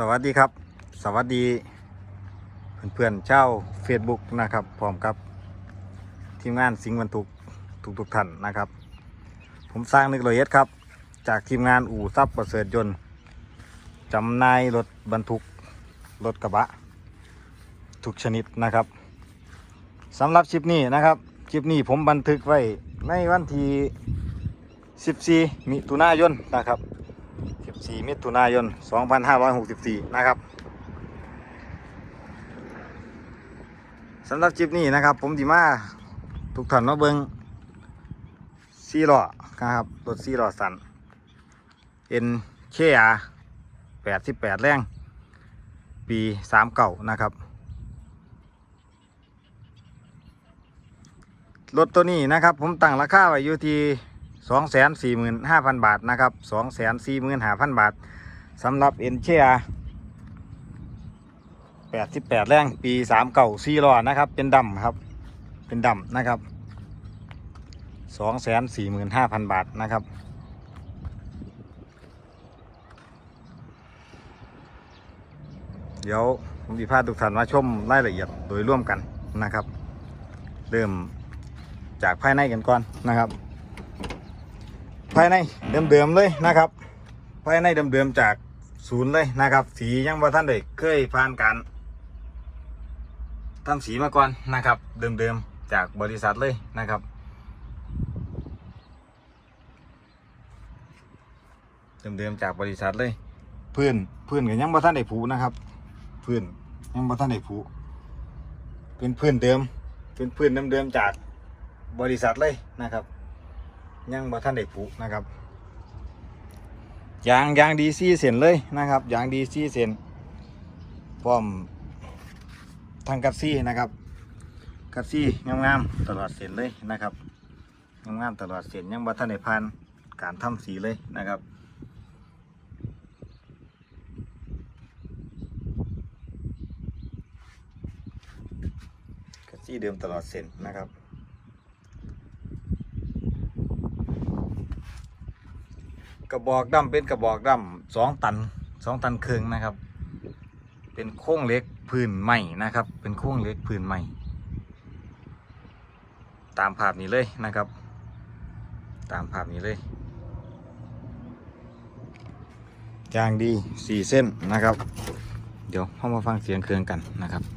สวัสดีครับ สวัสดี เพื่อนๆเจ้า Facebook นะครับพร้อมกับ ทีมงานสิงห์บรรทุกทุกๆท่านนะครับ ผมสร้างนึกโรอยเอสครับ จากทีมงานอู่ซับประเสริฐยนต์จำนายรถบรรทุกรถกระบะ ทุกชนิดนะครับสำหรับคลิปนี้นะครับคลิปนี้ผมบันทึกไว้ในวันที่ 14 มิถุนายนนะครับ 14มิถุนายน 2564 นะครับสำหรับคลิปนี้นะครับ ผมดีมาทุกท่านมาเบิงซีล้อนะครับรถซีล้อสันเอ็นเคอา88แรง ปี39นะครับ รถตัวนี้นะครับ ผมตั้งราคาไว้อยู่ที่ 245,000บาทนะครับ245,000บาทสำหรับเอ็นเชีย88แรงปี39ซีล้อนะครับ เป็นดำครับ เป็นดำนะครับ245,000บาทนะครับเดี๋ยวผมจะพาทุกท่านมาชมรายละเอียดโดยร่วมกันนะครับ เริ่มจากภายในกันก่อนนะครับ ภายในเดิมๆเลยนะครับ ภายในเดิมๆจากศูนย์เลยนะครับ สียังบ่าท่านได้เคยผ่านการทำสีมาก่อนนะครับ เดิมๆจากบริษัทเลยนะครับเดิมๆจากบริษัทเลยพื้นพื้นก็ยังบ่ท่านได้ผูนะครับพื้นยังบ่ท่านได้ผูเป็นพื้นเดิมเป็นพื้นเดิมๆจากบริษัทเลยนะครับ ยังบ่ท่านได้ผูนะครับยางยางดีซีเส้นเลยนะครับยางดีซีเส้นพร้อมทางกัดซี่นะครับ กัดซี่งามๆตลอดเส้นเลยนะครับงามๆตลอดเส้นยังบ่ท่านได้ผ่านการทำสีเลยนะครับกัดซี่เดิมตลอดเส้นนะครับ กระบอกดำเป็นกระบอกดำสองตันสองตันครึ่งนะครับ เป็นโค้งเล็กพื้นใหม่นะครับ เป็นโค้งเล็กพื้นใหม่ ตามภาพนี้เลยนะครับ ตามภาพนี้เลยยางดีสี่เส้นนะครับ เดี๋ยวเข้ามาฟังเสียงเครื่องกันนะครับ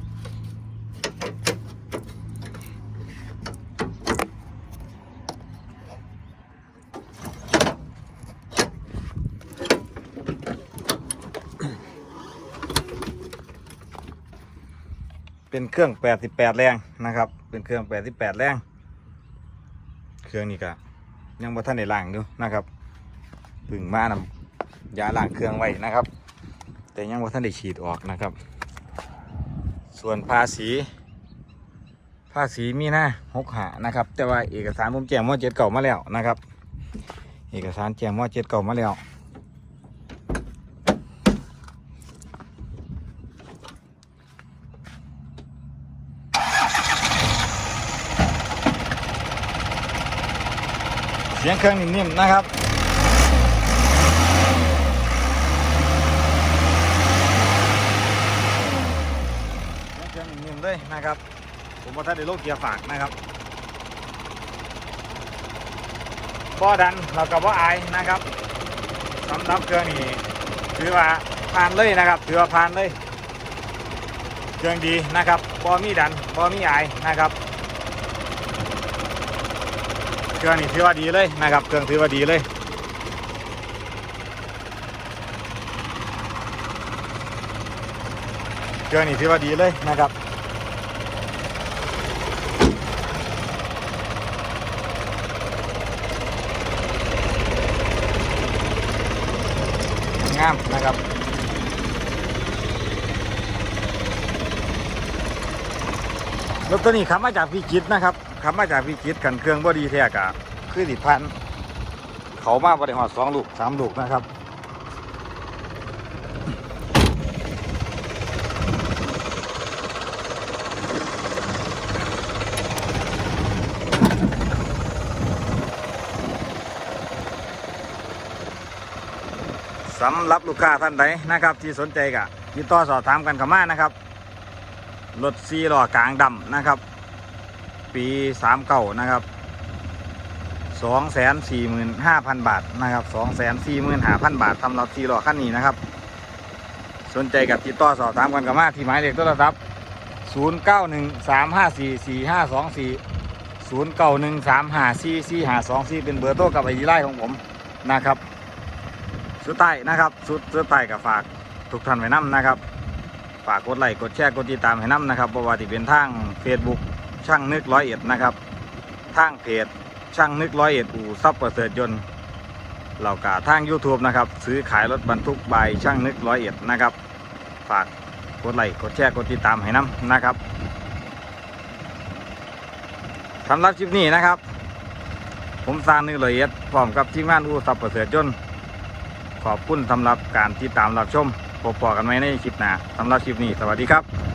เป็นเครื่อง88แรงนะครับ เป็นเครื่อง88แรง เครื่องนี้ก็ยังบ่ทันได้ล้างอยู่นะครับเพึ่งมานำยาล้างเครื่องไว้นะครับ แต่ยังบ่ทันได้ฉีดออกนะครับ ส่วนภาษี ภาษีมีหน้าหกหานะครับ แต่ว่าเอกสารผมแจ้งว่าเจ็ดเก่ามาแล้วนะครับ เอกสารแจ้งว่าเจ็ดเก่ามาแล้ว เสียงเครื่องนิ่มๆนะครับเสียงเครื่องนิ่มๆเลยนะครับ ผมว่าถ้าได้โลกเกียร์ฝากนะครับบ่ดันเราก็บ่อายนะครับสำหรับเครื่องนี้ถือว่าผ่านเลยนะครับ ถือว่าผ่านเลย เครื่องดีนะครับบ่มีดันบ่มีอายนะครับ เครื่องนี่ถือว่าดีเลยนะครับเครื่องถือว่าดีเลยเครื่องนี่ถือว่าดีเลยนะครับงามนะครับ รถตัวนี้ขับมาจากพิจิตรนะครับขับมาจากพิจิตรกันเครื่องบอดีแท้กะคือสิพันเขามาบริหารสองลูกสามลูกนะครับสำหรับลูกค้าท่านใดนะครับ ที่สนใจก็ติดต่อสอบถามกันเข้ามานะครับ รถซีล้อกลางดำนะครับ ปีสามเก่านะครับสองแสนสี่หมื่นห้าพันบาทนะครับสองแสนสี่หมื่นห้าพันบาทสำหรับซีล้อคันนี้นะครับ สนใจกับติดต่อสอบถามกันกับมาที่หมายเลขโทรศัพท์0 9 1 3 5 4 4 5 2 4 0 9 1 3 5 4 4 5 2 4เป็นเบอร์โทรกับไอดีไลน์ของผมนะครับ สุดท้นะครับ สุดสุดท้กับฝากทุกท่านไว้น้ำนะครับ ฝากกดไลค์กดแชร์กดติดตามให้น้ำนะครับเพราะว่าที่เป็นทาง Facebook ช่างนึกร้อยเอ็ดนะครับทางเพจช่างนึกร้อยเอ็ดอู่ซับประเสริฐยนต์เรากาทาง YouTube นะครับซื้อขายรถบรรทุกใบช่างนึกร้อยเอ็ดนะครับฝากกดไลค์กดแชร์กดติดตามให้น้ำนะครับสำหรับคลิปนี้นะครับ ผมสร้างนึกร้อยเอ็ดพร้อมกับทีมงานอู่ซับประเสริฐยนต์ขอบคุณสำหรับการติดตามรับชม พบกันไหมในคลิปหน้าสำหรับคลิปนี้ สวัสดีครับ